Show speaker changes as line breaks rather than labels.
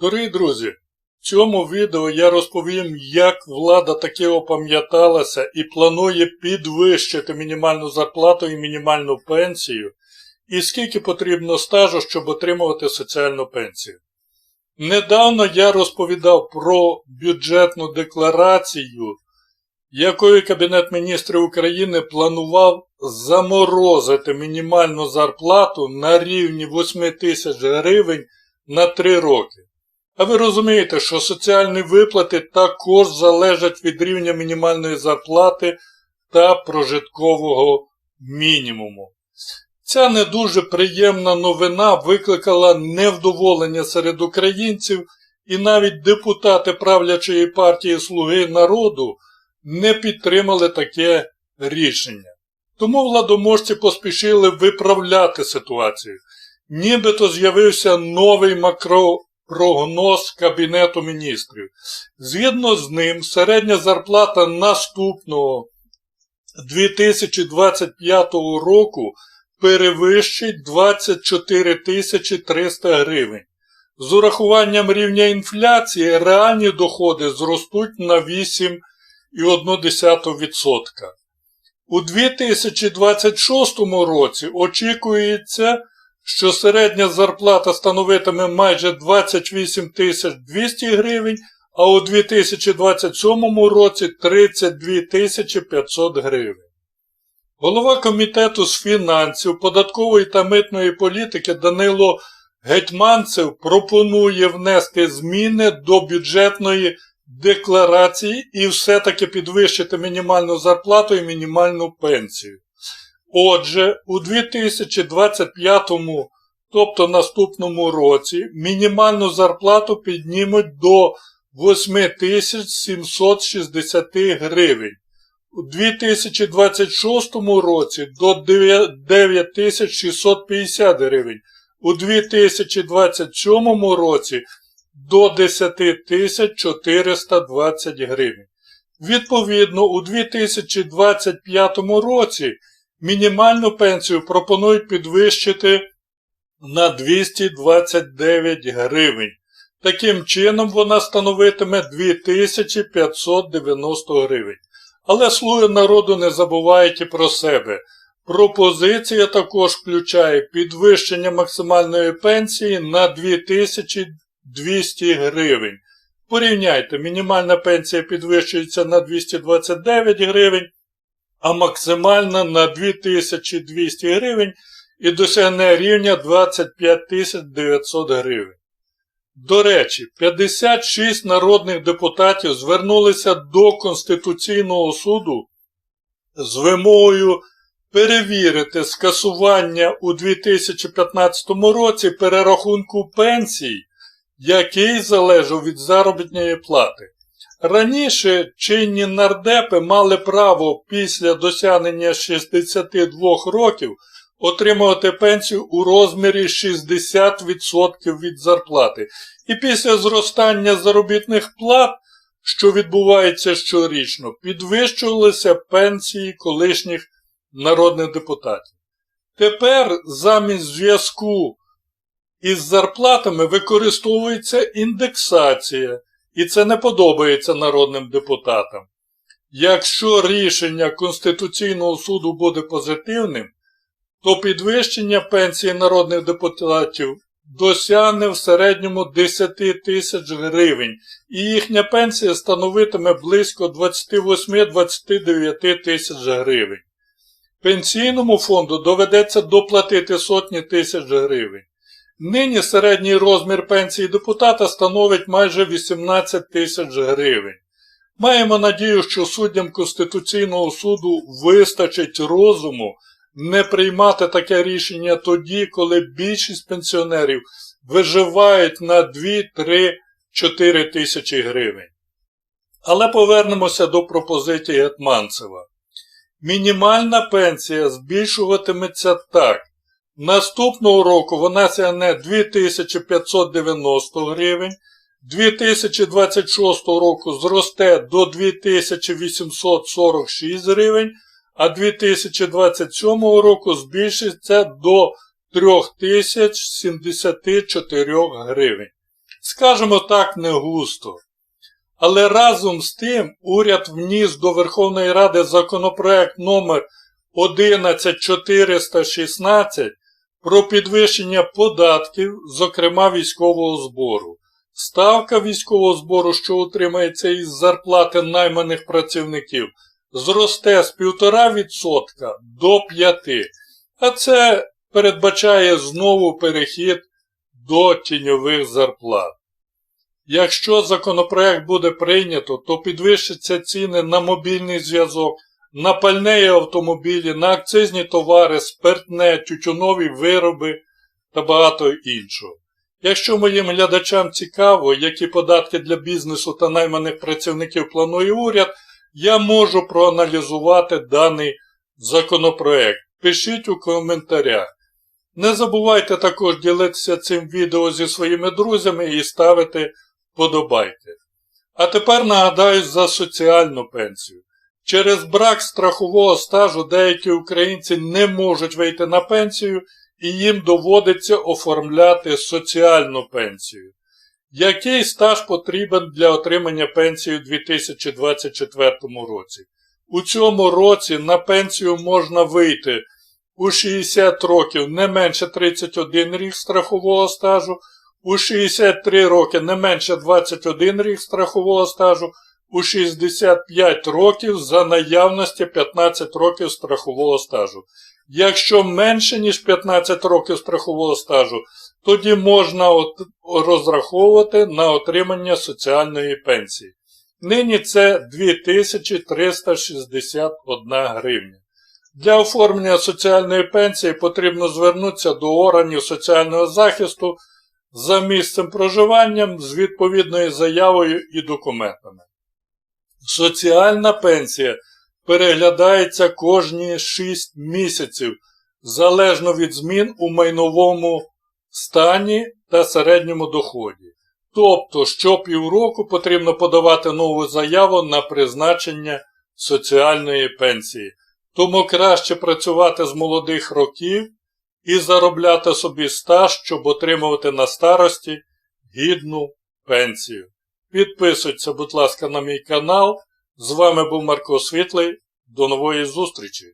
Дорогі друзі, в цьому відео я розповім, як влада таки опам'яталася і планує підвищити мінімальну зарплату і мінімальну пенсію, і скільки потрібно стажу, щоб отримувати соціальну пенсію. Недавно я розповідав про бюджетну декларацію, якою Кабінет міністрів України планував заморозити мінімальну зарплату на рівні 8 тисяч гривень на 3 роки. А ви розумієте, що соціальні виплати також залежать від рівня мінімальної зарплати та прожиткового мінімуму. Ця не дуже приємна новина викликала невдоволення серед українців, і навіть депутати правлячої партії Слуги народу не підтримали таке рішення. Тому владоможці поспішили виправляти ситуацію. Нібито з'явився новий макропрогноз Кабінету міністрів. Згідно з ним, середня зарплата наступного 2025 року перевищить 24 300 гривень. З урахуванням рівня інфляції реальні доходи зростуть на 8,1%. У 2026 році очікується, що середня зарплата становитиме майже 28 200 гривень, а у 2027 році 32 500 гривень. Голова Комітету з фінансів, податкової та митної політики Данило Гетьманцев пропонує внести зміни до бюджетної декларації і все-таки підвищити мінімальну зарплату і мінімальну пенсію. Отже, у 2025, тобто наступному році, мінімальну зарплату піднімуть до 8760 гривень. У 2026 році до 9650 гривень. У 2027 році до 10420 гривень. Відповідно, у 2025 році мінімальну пенсію пропонують підвищити на 229 гривень. Таким чином вона становитиме 2590 гривень. Але слуги народу не забувають і про себе. Пропозиція також включає підвищення максимальної пенсії на 2200 гривень. Порівняйте, мінімальна пенсія підвищується на 229 гривень, а максимальна на 2200 гривень і досягне рівня 25 900 гривень. До речі, 56 народних депутатів звернулися до Конституційного суду з вимогою перевірити скасування у 2015 році перерахунку пенсій, який залежав від заробітної плати. Раніше чинні нардепи мали право після досягнення 62 років отримувати пенсію у розмірі 60% від зарплати. І після зростання заробітних плат, що відбувається щорічно, підвищувалися пенсії колишніх народних депутатів. Тепер замість зв'язку із зарплатами використовується індексація, і це не подобається народним депутатам. Якщо рішення Конституційного суду буде позитивним, то підвищення пенсії народних депутатів досягне в середньому 10 тисяч гривень, і їхня пенсія становитиме близько 28-29 тисяч гривень. Пенсійному фонду доведеться доплатити сотні тисяч гривень. Нині середній розмір пенсії депутата становить майже 18 тисяч гривень. Маємо надію, що суддям Конституційного суду вистачить розуму не приймати таке рішення тоді, коли більшість пенсіонерів виживають на 2-3-4 тисячі гривень. Але повернемося до пропозиції Гетманцева. Мінімальна пенсія збільшуватиметься так. Наступного року вона сягне 2590 гривень, 2026 року зросте до 2846 гривень, а 2027 року збільшиться до 3074 гривень. Скажемо так, не густо. Але разом з тим уряд вніс до Верховної Ради законопроект номер 11416 про підвищення податків, зокрема військового збору. Ставка військового збору, що утримається із зарплати найманих працівників, зросте з 1,5% до 5%. А це передбачає знову перехід до тіньових зарплат. Якщо законопроект буде прийнято, то підвищаться ціни на мобільний зв'язок, на пальне і автомобілі, на акцизні товари, спиртне, тютюнові вироби та багато іншого. Якщо моїм глядачам цікаво, які податки для бізнесу та найманих працівників планує уряд, я можу проаналізувати даний законопроект. Пишіть у коментарях. Не забувайте також ділитися цим відео зі своїми друзями і ставити вподобайки. А тепер нагадаю за соціальну пенсію. Через брак страхового стажу деякі українці не можуть вийти на пенсію і їм доводиться оформляти соціальну пенсію. Який стаж потрібен для отримання пенсії у 2024 році? У цьому році на пенсію можна вийти у 60 років не менше 31 рік страхового стажу, у 63 роки не менше 21 рік страхового стажу, у 65 років за наявності 15 років страхового стажу. Якщо менше, ніж 15 років страхового стажу, тоді можна розраховувати на отримання соціальної пенсії. Нині це 2361 гривня. Для оформлення соціальної пенсії потрібно звернутися до органів соціального захисту за місцем проживання з відповідною заявою і документами. Соціальна пенсія переглядається кожні 6 місяців залежно від змін у майновому стані та середньому доході. Тобто, щопівроку потрібно подавати нову заяву на призначення соціальної пенсії. Тому краще працювати з молодих років і заробляти собі стаж, щоб отримувати на старості гідну пенсію. Підписуйтесь, будь ласка, на мій канал. З вами був Марко Світлий. До нової зустрічі!